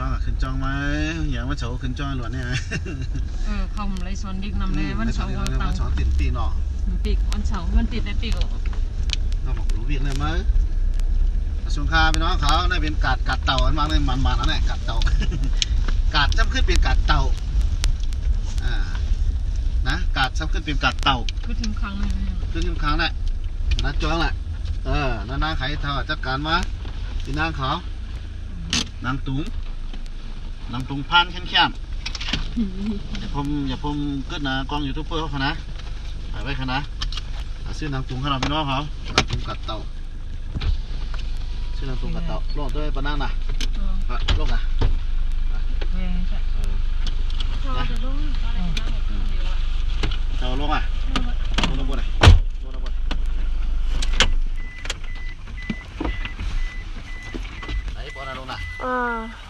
จ้องอะขึ้นจ้องไหมอย่างว่าเฉาขึ้นจ้องหลวนเนี่ยเออเขาไรสวนดิกนำเลยวันเสาร์วันตังวันเสาร์ติดปีเนาะปีกวันเสาร์มันติดในปีกเราบอกรู้วิ่งเลยมั้ยสุนคาพี่น้องเขาได้เป็นกาดกาดเต่าอันมาเลยมันๆอันนั้นกาดเต่ากาดจำขึ้นเป็นกาดเต่าอ่านะกาดจำขึ้นเป็นกาดเต่าคือถึงครั้งนึงขึ้นขึ้นครั้งแหละนัดจ้องแหละเออนั่นนางไข่เท่าจัดการมาพี่นางเขานางตุง นางตุงพันเข้มเข้มๆอย่าผมอย่าผมกึดนะกล้องยูทูบเบอร์เขานะถ่ายไว้เขานะอะซื้อนางตุงเขาเราพี่น้องเขานางตุงกัดเต่าซื้อนางตุงกัดเต่าโลดด้วยปะนั่นน่ะอะโลกอะเว้ยใช่เออเจ้าลงอะลงลงบนไหนลงลงบนไหนปอนาลงน่ะอ่ากัด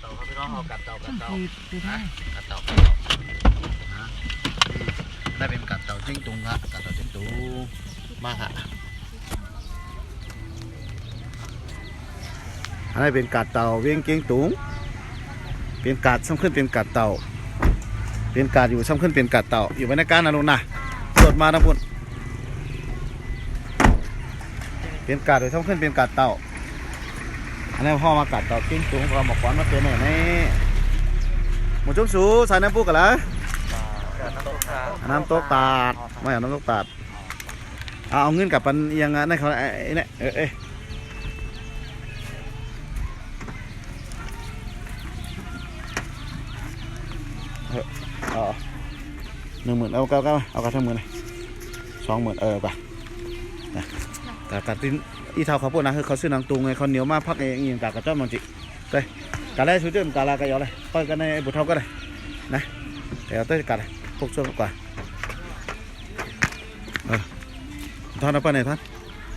เต่าครับพี่น้องเขากัดเต่ากัดเต่าปีได้กัดเต่ากัดเต่าฮะได้เป็นกัดเต่าจิ้งตุงฮะกัดเต่าจิ้งตุงมากฮะอันนี้เป็นกัดเต่าเวียงเกียงตุงเป็นกัดซ้ำขึ้นเป็นกัดเต่าเป็นกัดอยู่ซ้ำขึ้นเป็นกัดเต่าอยู่บรรยากาศนะลุงนะสดมาทั้งพุ่นเป็นกัดอยู่ซ้ำขึ้นเป็นกัดเต่า นนี้พ่อมากัดต่าเกียงตุงพอมาขวานมาเจอหน่อยนี่หมูจุ๊บสูใส่น้ำปูกันละน้ำโต๊ะตาดไม่เอาน้ำโต๊ะตาดเอาเงินกลับปันยังไงเขาไอ้เนี่ยเออเอ้ยเออหนึ่งหมื่นเอาเก้าเก้าเอากระทั้งหมื่นเลยสองหมื่นเออไปแต่กัดที่ อีเท่าเขาพูดนะคือเขาซื้อนางตุงไงเขาเหนียวมากพักเองอย่างกากระจ้อมมังจิเต้ยกาแลชูเจิมกาลากระยอเลยต้อยกันในบุตรเท่าก็ได้นะเดี๋ยวเต้ยกัดเลยพวกช่วยกว่าเออท่านเอาไปไหนท่าน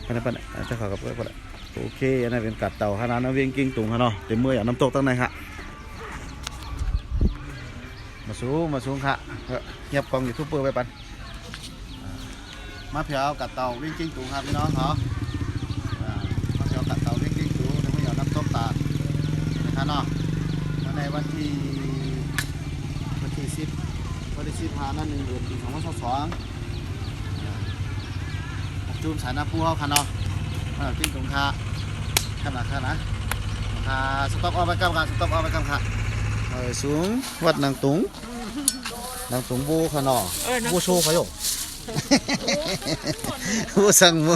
ไปไหนไปไหนจะขอกับเพื่อนไปไหนโอเคอันนั้นเป็นกัดเต่าฮานานะเวียงกิ้งตุงฮะเนาะเต็มมืออย่างน้ำตกตั้งในฮะมาสูงมาสูงค่ะเงียบกล้อยู่ทูบเบอร์ไปปันมาเพียวกัดเต่าวียงกิ้งตุงครับพี่น้องเขาอ่ามาเพียวกัดเต่าเวียงกิ้งตุงเต็มมืออย่างน้ำตกตาด นะครับเนาะแล้วในวันที่วันที่สิบวันที่สิบห้านั่นหนึ่งเดือนปีสองพันสองจูนสายน้ำปูเขาคันเนาะเออจิ้งตรงคาขนาดขนาดคาสต็อกเอาไปกำค่ะสต็อกเอาไปกำค่ะเออสูงวัดนางตุงนางตุงบูคันเนาะบูโชว์เขาอยู่บูสั่งมู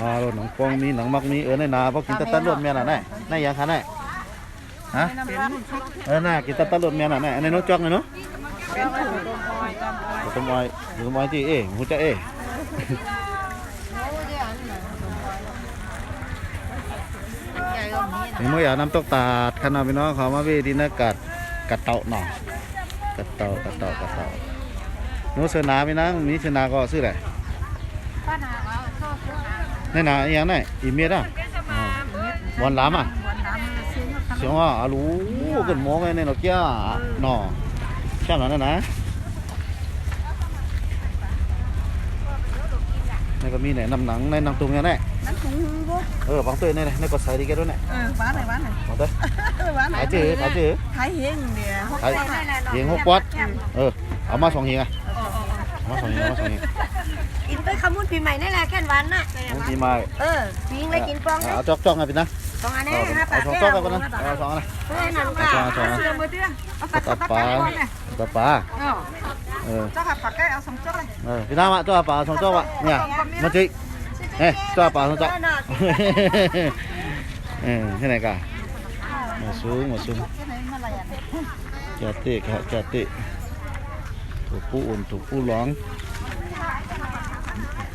มาโดนหนังฟองมีหนังมักมีเออในนาเพราะกินตะตันรดเมียน่ะแน่แน่ยังคะแน่ฮะเออหน้ากินตะตันรดเมียน่ะแน่ในนู้นจอกในนู้นต้มอ้อยต้มอ้ยที่เอ๋หูจะเอ๋นี่มื่อยาน้ำตกตาดขนาดพี่น้องเขามาพี่ที่นักกัดกัดเต่าหน่องกัดเต่ากัดเต่ากัดเต่านู้นเสนาพี่น้องนี้เสนาก็ซื้ออะไรป้านา นาอหย่างไหนอีเมียดอะอ๋อวันล้ำอะเสียงว่าอารู้กันมองไงในนกเกี้ยหน่อใช่หรอนั่นนะนี่ก็มีไหนน้ำหนังในน้ำตุงเนี่ยแน่นั่นถุงบุเออบางตัวนี่ในก็ใส่ดีแกด้วยเนี่ยเออบ้านไหนบ้านไหนบางตัวบ้านไหนขายจื้อขายจื้อขายเฮงเนี่ยขายเหียงหกวัดเออเอามาสองเหียงอะเอามาสองเหียงเอามาสองเหียง กินไปขมุนปีใหม่นี่แหละแค่นวันน่ะบางทีมาเออปิงเลยกินปองนะเอาจอกจอกไงพี่นะสองอันนี้เอาห้าเอาบาทสองแก้จอกวกันนะเอาสองอันนะเพื่อนนั่นเอาก็สองเอาสองเสือมือเตี้ยเอาตะตัดตะตัดปลาเนี่ยตะปลาเออเออเจ้าขับปากแก้เอาสองจอกเลยเออพี่น้ามาจ้าปลาสองจอกอะเนี่ยมาจิเอ้จ้าปลาสองจอกเออที่ไหนกันมาสูงมาสูงจะเตะครับจะเตะถูกผู้อุ่นถูกผู้ร้อง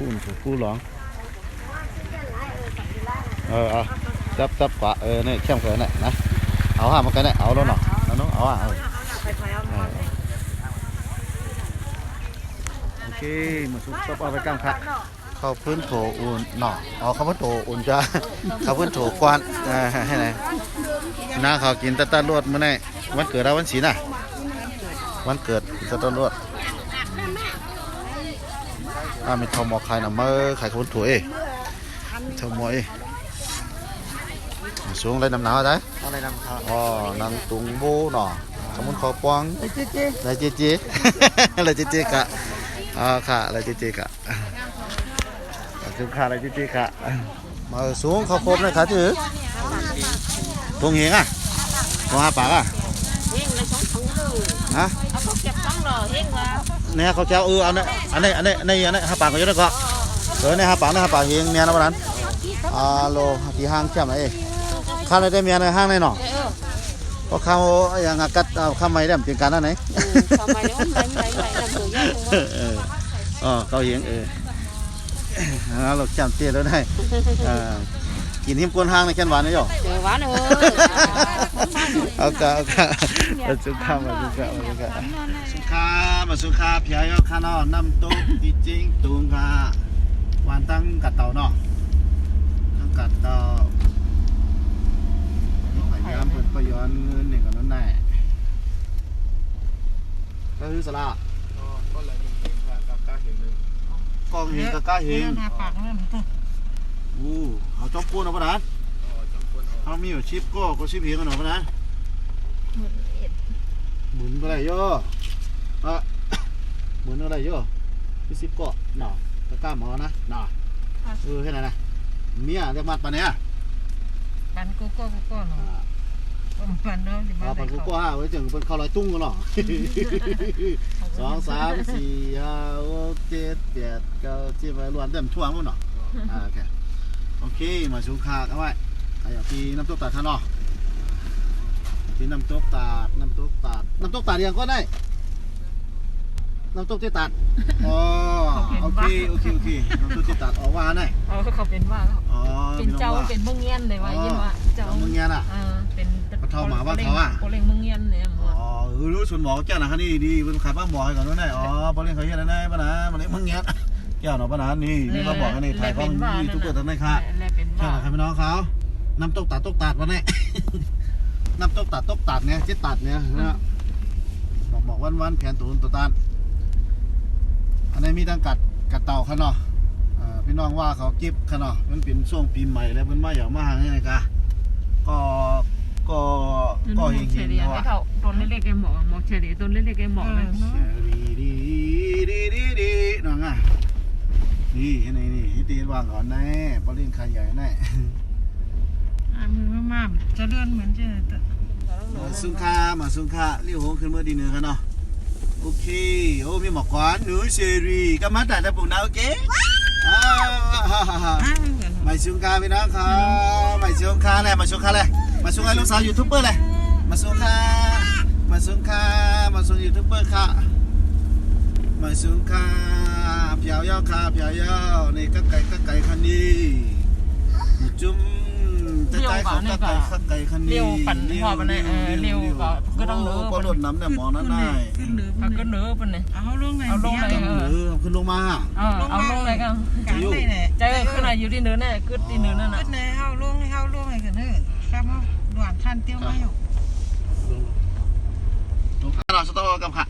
ผู้ผู้ผู้ร้อง เออเอาจับจับกว่าเออนี่เข้มเขินน่ะนะเอาห้ามากันเนี่ยเอาแล้วเนาะเอาเนาะเอาอะโอเคมาซุปซับเอาไปกลางพักเข้าพื้นโถอุ่นเนาะเอาเข้าพื้นโถอุ่นจ้าเข้าพื้นโถควันอ่าให้ไหนน้าเขากินตะตะลวดเมื้อไหนวันเกิดเราวันศีลน่ะ วันเกิดตะตะลวด อ่ามีทอมอไข่น่ะเมื่อไข่ข้าวถั่วเอ้ทอมอเอ้สูงเลยน้ำหนาวได้อะไรนำครับอ๋อนางตุงโบเนาะสมุนขอปวงไอ้เจ๊เจ๊ลายเจเจลายเจเจกะอ่าค่ะลายเจเจกะคือค่ะลายเจเจกะมาสูงเขาครบเลยค่ะจื้อตรงเหงอะตรงอาปากอะเฮงเลยสองถุงเลยฮะเอาเขาเก็บสองหล่อเฮงว่า เนี่ยเขาเจ้าเออเอาเนี่ยอันนี้อันนี้อันนี้อันนี้หาปากเขาเยอะเลยก็เออเนี่ยหาปากเนี่ยหาปากเหงเมียนะวันนั้นอ่าโลที่ห้างเชื่อมไหนเอ้ข้าวในได้เมียในห้างในเนาะเอเพราะข้าวอย่างอากัดเอาข้าวไม่ได้เป็นการนั่นไหนทำไมเนี่ยไม่ไม่ไม่นำตัวใหญ่จังเออเอออ๋อเขาเหียงเออเราจำเตี้ยแล้วได้เออ กินหิมกวนห้างในแค่นหวานนี่หรอเจอหวานเออเอากะเอากะมาสุขามาสุขามาสุขาสุขามาสุขาเพียยอคานอน้ำตุ๊กจริงตุงกะวานตั้งกัดเต่าเนาะตั้งกัดเต่าพยายามเปิดประยอนเงินเนี่ยกันนั่นแน่ก็คือสลาก็เลยมีเองค่ะกับก้าเห็นเลยกองเฮงกับก้าเฮงหน้าปากนั่น อู้เอาจอมปูนเอาปะนะอ๋อจำคนออกเอามีอยู่ชิปก็ก็ชิปเพียงกันหน่อยปะนะหมุนไปเลยโย่อะหมุนอะไรโย่พี่ซิปก็หน่อตะกร้าหมอนะหน่อเออแค่ไหนนะเมียเรียกมัดปะเนี่ยปันกูก็กูก็เนาะปันเนาะจะมาเอาได้ปันกูเขาก็ห้าไว้จึงเป็นข้าวลอยตุ้งกันหรอสองสามสี่ห้าหกเจ็ดแปดเก้าสิบไปรวมเต็มทั่วหมดเนาะอ่าโอเค โอเคมาชูคากันไว้ไอ้เอาพี่น้ำตกตาดท่านเนาะที่น้ำตกตาดน้ำตกตาดน้ำตกตาดยังก็ได้น้ำตกที่ตัดอ๋อโอเคโอเคโอเคน้ำตกที่ตัดออกว่าไหนเออเขาเป็นว่าอ๋อเป็นเจ้าเป็นเมืองเงียนเลยว่ายิ่งว่าเจ้าเจ้ามึงเงี้ยน่ะ เออเป็นปะเทาหมาว่าเขาอะ โปเล่งเมืองเงียนเนี่ยหมอ๋อดเออรู้ส่วนหมอแก้วนะครับนี่ดีเป็นขายป้าหมอให้ก่อนนู้นได้อ๋อพอเล่นเขาเฮียนั่นได้ปะนะมันเล่นมึงเงี้ย แก้วหนอปะนะนี่นี่เขาบอกกันนี่ถ่ายกล้องยูทูบเบอร์ทั้งนั้นค่ะแลเป็นใช่ว่าครับพี่น้องเขาน้ำตกตัดตกตัดวะเนี่ยน้ำตกตัดตกตัดเนี่ยที่ตัดเนี่ยนะบอกบอกวันวันๆแผนตูนตัวตันอันนี้มีตั้งกัดกัดเต่าขนาะอ่าพี่น้องว่าเขาเก็บขนาะมันเป็นช่วงปีใหม่แล้วเพิ่นมาอย่างมาหาเนี่ยกะก็ก็ก็เฮงเฉเฮงลี่ยเขาไม่อะเท่าต้นเล็กๆไอ้หมอกหมอกเฉลี่ยต้นเล็กๆไอ้หมอกเลยเชอรี่ดีดีดีดีน้องอะ นี่เห็นไหมนี่ให้ตีนวางก่อนแน่ปลินขายใหญ่แน่อ่ามือมาจะเลื่อนเหมือนจะมาสุงคามาสุงคาเรียกโหงขึ้นเมื่อดีเนื้อกันเนาะโอเคโอ้มีหมอกกวานหนูเชอรี่ก็มาแต่จะปลูกนาโอเคอ่าฮ่าฮ่าฮ่าอ่าเหมือนมาสุงคาพี่น้องครับมาสุงคาเลยมาสุงคาเลยมาสุงคาลูกสาวยูทูบเบอร์เลยมาสุงคามาสุงคามาสุงยูทูบเบอร์ค่ะมาสุงคา เพียวยาวคาเพียวยาวนี่ก็ไก่ก็ไก่คันนี้หมูจุ่มจะไก่เขาก็ไก่ข้าไก่คันนี้เลี้ยวปั่นพอปะเนี่ยเออเลี้ยวก็ก็ต้องเนื้อพอรถน้ำเนี่ยหมอนั่นได้ขึ้นหรือเอาก็เนื้อปะเนี่ยเอาลงไหนเอาลงไหนต้องเออขึ้นลงมาเออเอาลงเลยกันกลางไหนเนี่ยใจข้างในอยู่ที่เนื้อแน่กึดที่เนื้อนั่นน่ะขึ้นไหนเอาลงให้เอาลงให้กันเถอะครับเอาด่วนทันเตี้ยวมาอยู่ลงขาเราสตอกับค่ะ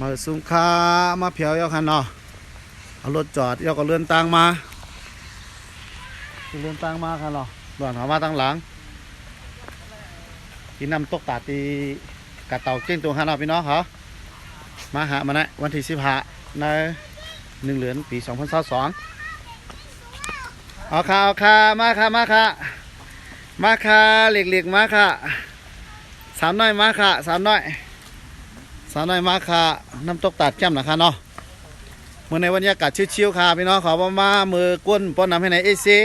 มาสุงคามาเพียวยาวคันเนาะ เอารถจอดยาวก็เลื่อนตังมาเลื่อนตังมาคันเนาะด่วนเขามาตั้งหลังที่นำตกตาตีกะเต่าเจ้งตัวคันเนาะพี่น้องเขามาหามานะวันที่สิบห้าในหนึ่งเหรียญปีสองพันสองเอาค่ะเอาค่ะมาค่ะมาค่ะมาค่ะเหล็กๆมาค่ะสามน้อยมาค่ะสามน้อยสามน้อยมาค่ะน้ำตกตัดแจ่มนะคะเนาะ มื่อในบรรยากาศชิวๆค่ะพี่น้องขอประมามือก้นป้อนนำให้ในเอซี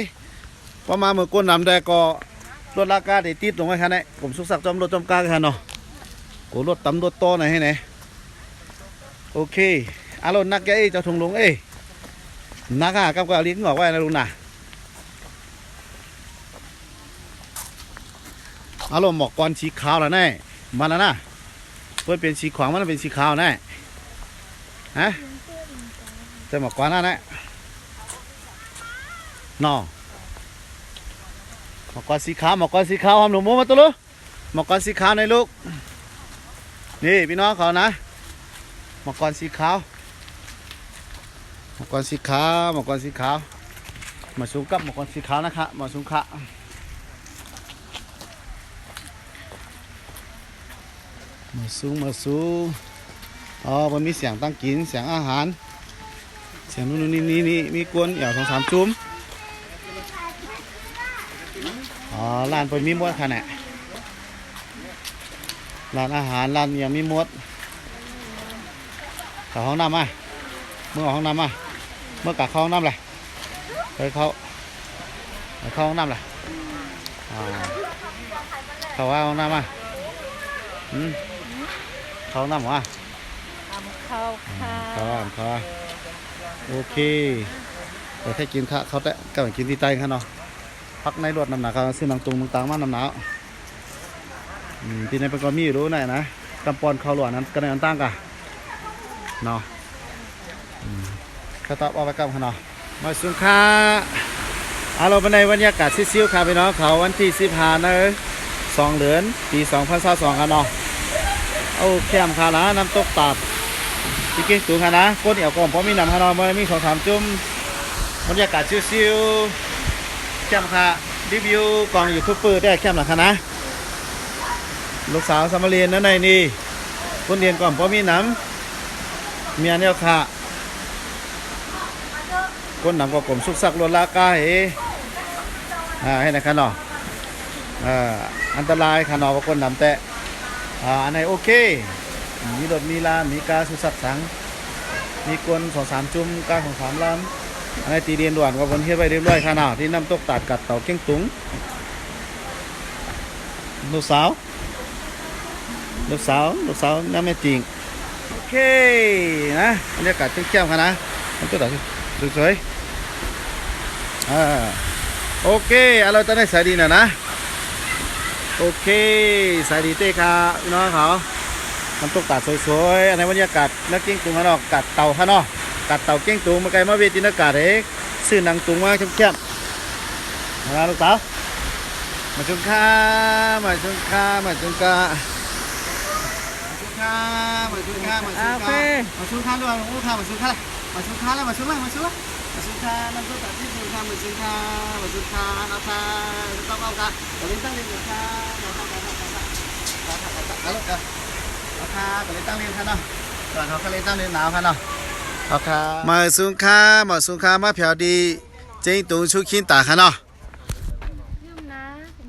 ประมามือก้นนำได้ก็รถลากาได้ติดลงไว้ค่ะเนี่ยผมสุกสักดิ์จอมรถจอมกลางค่ะเนาะโอ้รถตำรถโตหน่อยให้ไหนโอเคอารมณ์นักแกเอ้ยเจ้าทงหลวงเอ้นักอะกับกับลิ้นบอกไว้นะลุงน่ะอารมณ์หมอกกอนสีขาวแล้วแน่มันแล้วนะเพื่อเป็นสีขวางมันเป็นสีขาวแน่ฮะ แต่หมอกกอนนั่นแหละนอหมอกกอนสีขาวหมอกกอนสีขาวหอมหนุ่มมูมาตัวลูกหมอกกอนสีขาวในลูก นี่พี่น้องเขานะหมอกกอนสีขาวหมอกกอนสีขาวหมอกกอนสีขาวมาสูงกับหมอกกอนสีขาวนะคะมาสูงค่ะมาสูงมาสูงอ๋อมันมีเสียงตั้งกินเสียงอาหาร สียงนู่นนี่นี่นี่มีกวนเอี่ยวสองสามจุ้มอ๋อร้านเปิดมีหมดค่ะเนี่ยร้านอาหารร้านเอี่ยังมีหมดเข้าห้องน้ำมาเมื่อออกห้องน้ำมาเมื่อกะเข้าห้องน้ำเลยไปเข้าไปเข้าห้องน้ำเลยอ่าเข้าว่าห้องน้ำมาอืมเขาน้ำวะทำข้าวค่ะเขาเขา โอเคแต่กินข้าวเขาแต่ก็กินที่ใต้ข้าเนาะพักในรถน้ำหนักเขาซื้อนังตุงมึงตังมาน้ำหนาวที่ในเป็นก็มีอยู่รู้ไหนนะกำปอนเขาหลวนนั้นกันในอันตั้งกะเนาะอืมเขาตอบเอาไปกับเขาเนาะมาสุนค้าอารมณ์ในบรรยากาศซิ่วๆค่ะพี่น้องเขาวันที่สิบห้านะสองเดือนปีสองพันสองกันเนาะเอาแคมคานะน้ำตกตัด พี่เก่งสูงคานะก้นเอี่ยวกลมเพราะมีน้ำฮานอยมันมีสองสามจุ่มบรรยากาศชิวๆแคมคารีวิวกองยูทูบเบอร์ได้แคมหลังคานะลูกสาวสามเณรนั่นในนี่คนเรียนก่อนเพราะมีน้ำเมียเนี่ยค่ะก้นน้ำก็กลมสุกสักลวนลากาเฮอ่าให้นะครับเนาะอ่าอันตรายค่ะเนาะว่าก้นน้ำแตะอ่าอันไหนโอเค มีรถมีลามีกาสุสักสัง มีกวนสองสามจุ่มกาสองสามลำอันไหนตีเรียนด่วนกับบนเฮ็ดไว้เรียบร้อยขนาดที่น้ำตกตัดกัดเต่าเก้งตุงลูกสาวลูกสาวลูกสาวน้ำไม่จริงโอเคนะบรรยากาศเจ้มๆค่ะนะมันตัวต่อสวยๆอ่าโอเคเอาเราจะได้สายดีหน่อยนะ โอเคสายดีเต้ครับน้องเขา น้ำตกตาดสวยๆอันในบรรยากาศนักเก้งตุงข้างนอกกัดเต่าข้างนอกกัดเต่าเก้งตุงมาไกลมาเวทีนากาศเอกซื้อหนังตุงมาเข้มๆมาลูกสาวมาชมข้ามาชมข้ามาชมข้ามาชมข้ามาชมข้ามาชมข้ามาชมข้าด้วยลูกค้ามาชมข้ามาชมข้าแล้วมาชมเลยมาชมเลยมาชมข้าน้ำตกตาดที่ชมข้ามาชมข้ามาชมข้าเอาข้าต้องเอาข้าเดี๋ยวนี้ตั้งเรียนอยู่ข้า เอาค่ะก็เลยตั้งเรียนค่ะเนาะก่อนเขาก็เลยตั้งเรียนหนาวค่ะเนาะเอาค่ะมาสุงค่ามาสุงค่ามาเผียวดีเจิงตุงชุกินตาค่ะเนาะ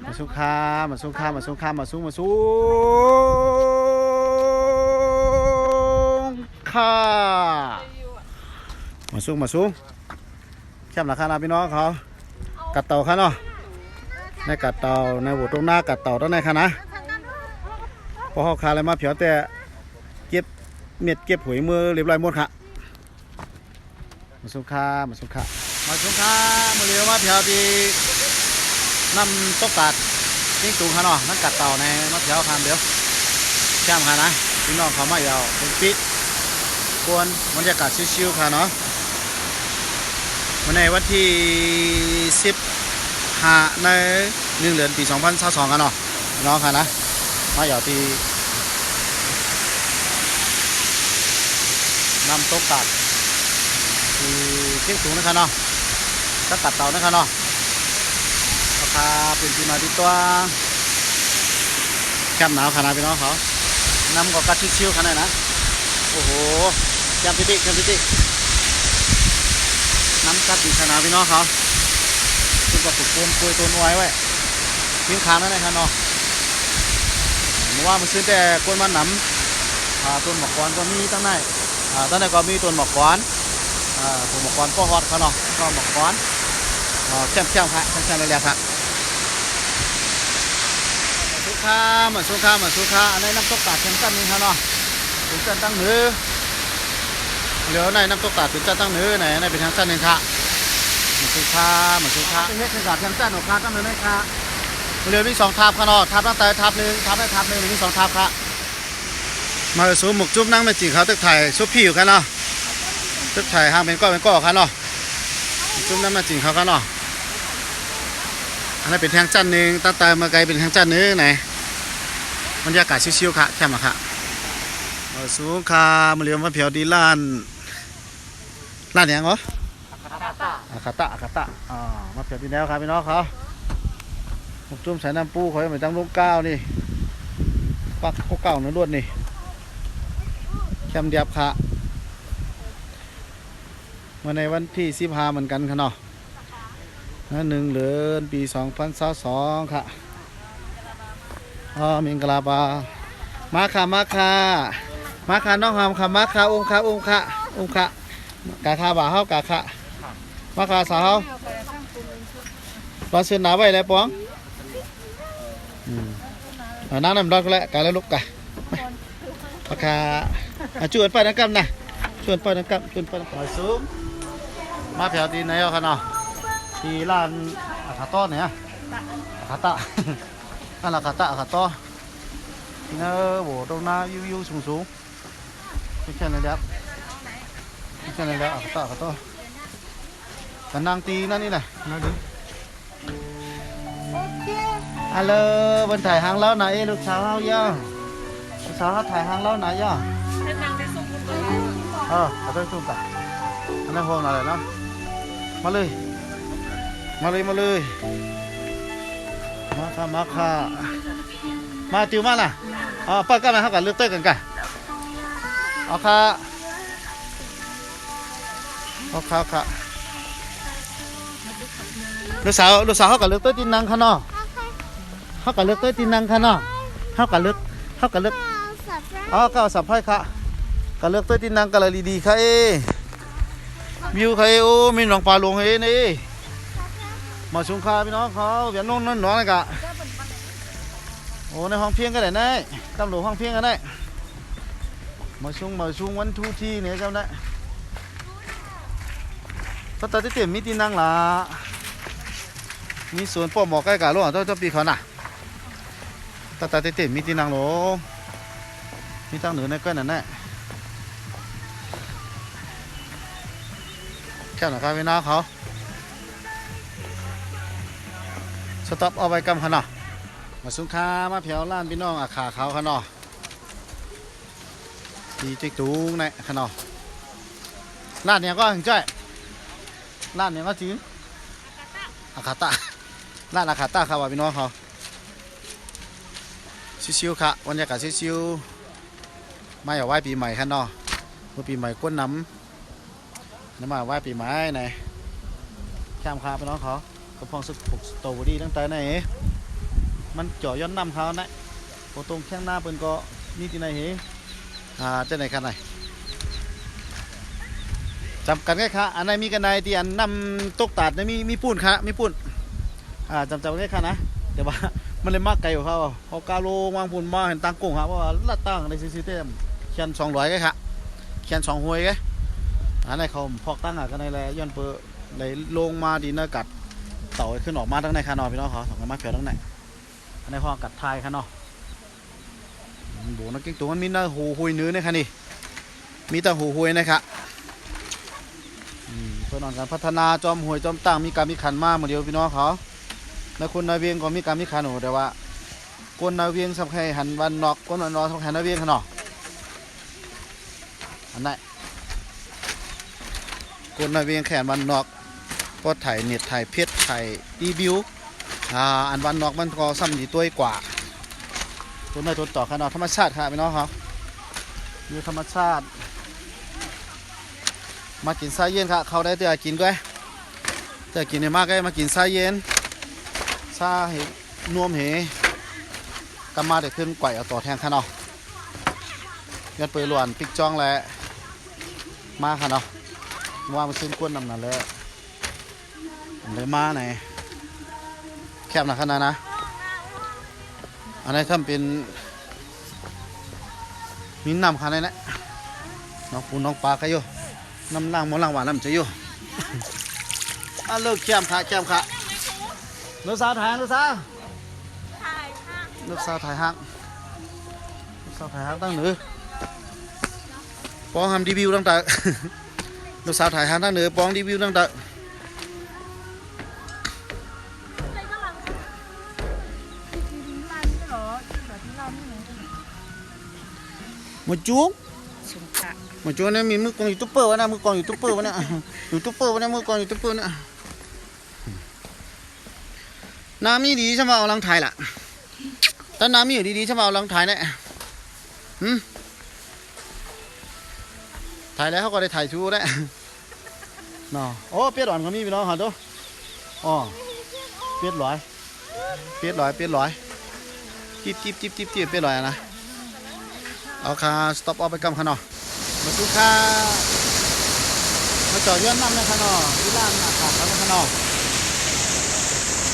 มาสุงค่ามาสุงค่ามาสุงค่ามาสุงมาสุงค่ามาสุงมาสุงแคบหลังคานาพี่น้องเขากัดเต่าค่ะเนาะในกัดเต่าในหัวตรงหน้ากัดเต่าด้านในค่ะนะ พอเขาคาอะไรมาเผียวแต่เก็บเม็ดเก็บหวยมือเรียบร้อยหมดค่ะมาสุขามาสุขามาสุขามาเรียวมาเผียวดีนำตกตัดยิ่งตูงค่ะเนาะนั่งกัดเต่าในมาเผียวคานเดียวแช่มค่ะนะพี่น้องเขามาเยาวเป็นปิกวนบรรยากาศชิวๆค่ะเนาะวันในวันที่สิบห้าในหนึ่งเดือนปีสองพันสองกันเนาะน้องค่ะนะ มาอยู่ที่นำต๊ะตัดที่เชียงสูงนะครับเนาะก็ตัดเต่านะครับเนาะราคาเป็นที่มาที่ตัวแคบหนาวขนาดพี่น้องเขานำก็กัดชิวๆขนาดนะโอ้โหแคมพิติแคมพิติน้ำกัดดีขนาดพี่น้องเขาซึ่งก็ปลูกปูนคุยตัวน้อยไว้ทิ้งค้างไว้นะครับเนาะ เมื่อว่ามันซื้อแต่กล้วยมันหนำอ่าต้นหมอกกอนก็มีตั้งในอ่าตั้งในก็มีต้นหมอกกอนอ่าต้นหมอกกอนก็ฮอดเขาเนาะก็หมอกกอนอ่าแช่มแช่มค่ะแช่มแช่มเลยแหละค่ะสุขามาสุขามาสุขาอันนี้น้ำตกตาดแช่มตั้งนึงค่ะเนาะถึงจะตั้งเหนือเหลือในน้ำตกตาดถึงจะตั้งเนื้อไหนในเป็นทางสั้นหนึ่งค่ะมาสุขามาสุขาเป็นเฮ็ดให้กาดแช่มตั้งหนกค่ะตั้งเนื้อในค่ะ เรือมีสองทับค่ะเนาะทับตั้งแต่ทับหนึ่งทับได้ทับหนึ่งมีสองทับค่ะมาสูหมกจุ๊บนั่งไม่จีเขาตึกไทยซุปพี่อยู่กันเนาะตึกไทยห้างเป็นก้อนเป็นก้อนค่ะเนาะจุ๊บนั่งมาจีเขาค่ะเนาะอันนั้นเป็นแทงจันทร์หนึ่งตั้งแต่มาไกลเป็นแทงจันทร์หนึ่งไหนบรรยากาศชิวๆค่ะแคมป์อะค่ะมาสูค่ะมาเรียมว่าเผียวดีล้านล้านหยังเหรออาคาตะอาคาตะอ่ามาเผียวดีแล้วครับพี่น้องเขา ผมจุ่มใส่น้ำปูเขาเหมือนจังลูกก้าวนี่ปักเขาเก่าเนื้อลวดนี่แคมเดียบค่ะมาในวันที่สิบห้าเหมือนกันค่ะเนาะนะหนึ่งเดือนปีสองพันสองค่ะอ๋อมิงกลาบามาค่ะมาค่ะมาค่ะน้องหอมค่ะมาค่ะอุ้มค่ะอุ้มค่ะอุ้มค่ะกาคาบ่าเฮากาค่ะมาค่ะสาวเฮาปลาเสือหนาไว้แล้วปองอืมเอา น้ำน้ำร้อนก็แล้วกันแล้วลุกกันปากาอะชวนไปนักกำนะชวนไปนักกำชวนไปนักกำมาซูมมาแถวตีไหนเอาคะเนาะที่ร้านอาคาโต้เนี่ยอาคาตะร้านอาคาตะอาคาโต้ที่นั่นโบตรงหน้ายูยูสูงสูงไม่ใช่นะครับไม่ใช่นะครับอาคาตะอาคาโต้กันนางตีนั่นนี่แหละนั่นดิ ฮัลโหลบนถ่ายหางเล้าไหนลูกสาวเฮาย่อลูกสาวเฮาถ่ายหางเล้าไหนย่อเป็นนางได้ส่งคุณเลเออเอาไปซุ่มกันอันนั้นพวงอะไรเนาะมาเลย มาเลยมาเลยมาค่ะมาค่ะมาติวมาล่ะอ๋อปิดกันไหมครับกันเลือกเต้ยกันกันเอาค่ะเอาค่ะค่ะลูกสาวลูกสาวเขากับเลือกเต้ยตินนางค่ะเนาะ เขากับเลือกเต้ยตินนางค่ะเนาะเขากับเลือกเขากับเลือกอ๋อก็สับไพ่ค่ะก็เลือกตัวที่นั่งกันเลยดีๆค่ะเอ้วิวค่ะเอ้โอ้มีหนองปลาหลวงเอ้นี่มาชุมคาพี่น้องเขาเวียนน้องนั่นน้องเลยกะโอ้ในห้องเพียงกันได้นะตำรวจห้องเพียงกันได้มาชุมมาชุมวันทูทีเนี่ยจำได้ถ้าตาที่เต็มมีที่นั่งละมีสวนปอหมอกใกล้กันหรือเปล่าเจ้าปีเขาน่ะ ตาตาเต็มมีที่นั่งหรอมีตั้งหนือในก้อนนั่นแหละแค่หนครับพี่น้องเขาสต็อปเอาไว้กำขนาดมาสุงค้ามาเพียวล้านพี่น้องอาขาเขาขนาดดีจิกตูงในขนาดล้านเนี่ยก็ถึงจ้อยล้านเนี่ยก็จริงอาคาตะล้านอาคาตะครับว่าพี่น้องเขา ชิวๆค่ะบรรยากาศชิวๆมาอย่าไหว้ปีใหม่ครับเนาะเมื่อปีใหม่ก้นน้ำนี่มาไหว้ปีใหม่ไหนแคมคาไปน้องเขากระพองสุกปกสตรอเบอรี่ตั้งแต่ไหนมันเจ่อย้อนน้ำเขานะโอตรงแข้งหน้าเปิ้นก็นี่ที่ไหนเหอ่าจ้าไหนครับไหนจำกันไงคะอันไหนมีกันไหนที่อันนำตกตาดนะมีมีปูนค่ะมีปูนอ่าจำจำไงค่ะนะเดี๋ยวว่า มันเลยมากไกลกว่าเขาเขากาโลวางปุ่นมาเห็นตังกุ้งครับว่าละตั้งในซีซีเต็มเขียนสองร้อยไงครับเขียนสองหวยไงอันนี้เขาพอกตั้งอะก็ในแลย้อนเปอร์เลยลงมาดีเนอร์กัดเต่าขึ้นออกมาทั้งในคานอพี่น้องเขาสองกันมาเพียวทั้งในอันนี้ห้อกัดทายคานอโบนักเก่งตัวมันมีเนื้อหูหุยเนื้อเนี่ยค่ะนี่มีแต่หูหุยนะครับอืมเพื่อนอนการพัฒนาจอมหวยจอมตั้งมีการมีขันมากเหมือนเดียวพี่น้องเขา นคนนาเวียงก็มีการมีขาหนูแต่ว่าคนนาเวียงสับให้หันวันนอกคนวันนอกสับให้นาเวียงขนออันนั้นคนนาเวียงแขนวันนอกก็ถ่ายเน็ตถ่ายเพชรถ่ายรีวิวอ่าอันวันนอกมันก็ซ้ำดีตัวกว่าตัวในตัวต่อขนาดธรรมชาติค่ะพี่น้องครับมีธรรมชาติ มากินไส้เย็นค่ะเขาได้เตือกินก็เตือกินเนี่ยมากเลยมากินไส้เย็น ซาเหนวมเหกำมาเดี๋ยวขึ้นไกวเอาต่อแทงค่ะเนาะยันเปิดหลวนปิกจ้องแหละมาค่ะเนาะว่ามันซึ่งกวนนำนั่นแหละเลยมาไหนแคบหนักขนาดนะ อันนี้ทำเป็นมีน้ำค่ะในนะน้องปูน้องปลาก็อยู่น้ำล่างมอล่างหวานน้ำจะอยู่อะเลิกแคมค่ะแคมค่ะ ลูกสาวถ่ายลูกสาวลูกสาวถ่ายฮักลูกสาวถ่ายฮักตั้งหนือปองทำรีวิวตั้งแต่ลูกสาวถ่ายฮักตั้งห น้ำนี่ดีใช่ไหมเอาลังถ่ายล่ะต้นน้ำมีอยู่ดีๆใช่ไหมเอาลังถ่ายแน่ยหืมถ่ายแล้วเขาก็ได้ถ่ายชูแล้วนาะโอ้เปียดอ่อนเขามีพี่น้องหะดูอ๋อเปียดลอย เปียดลอย เปียดลอยจิบจิบจิบจิบจิบเปียดลอยนะ เอาค่ะสต็อปออฟไปกำขนอมาดูค่ะมาจอดเยื่อนน้ำนะขนอที่ล่างนะขอบขนอ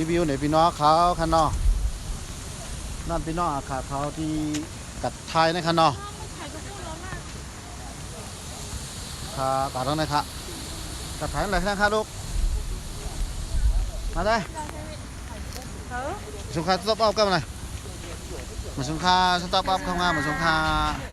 รีว้ในท่านแหละต้องไว้ในในในหูคุยนะครับมีต้อพี่น้องเขาคันนอนั่นพี่น้องอาคาเขาที่กัดไทยนะคันนอค่ะกัดแล้วนครับกัดไทยอะไรนะครับลูกมาได้สงคราสต็อปอัพกันมาหน่อยมาสงคราสต็อปอัพเข้างานมาสงครา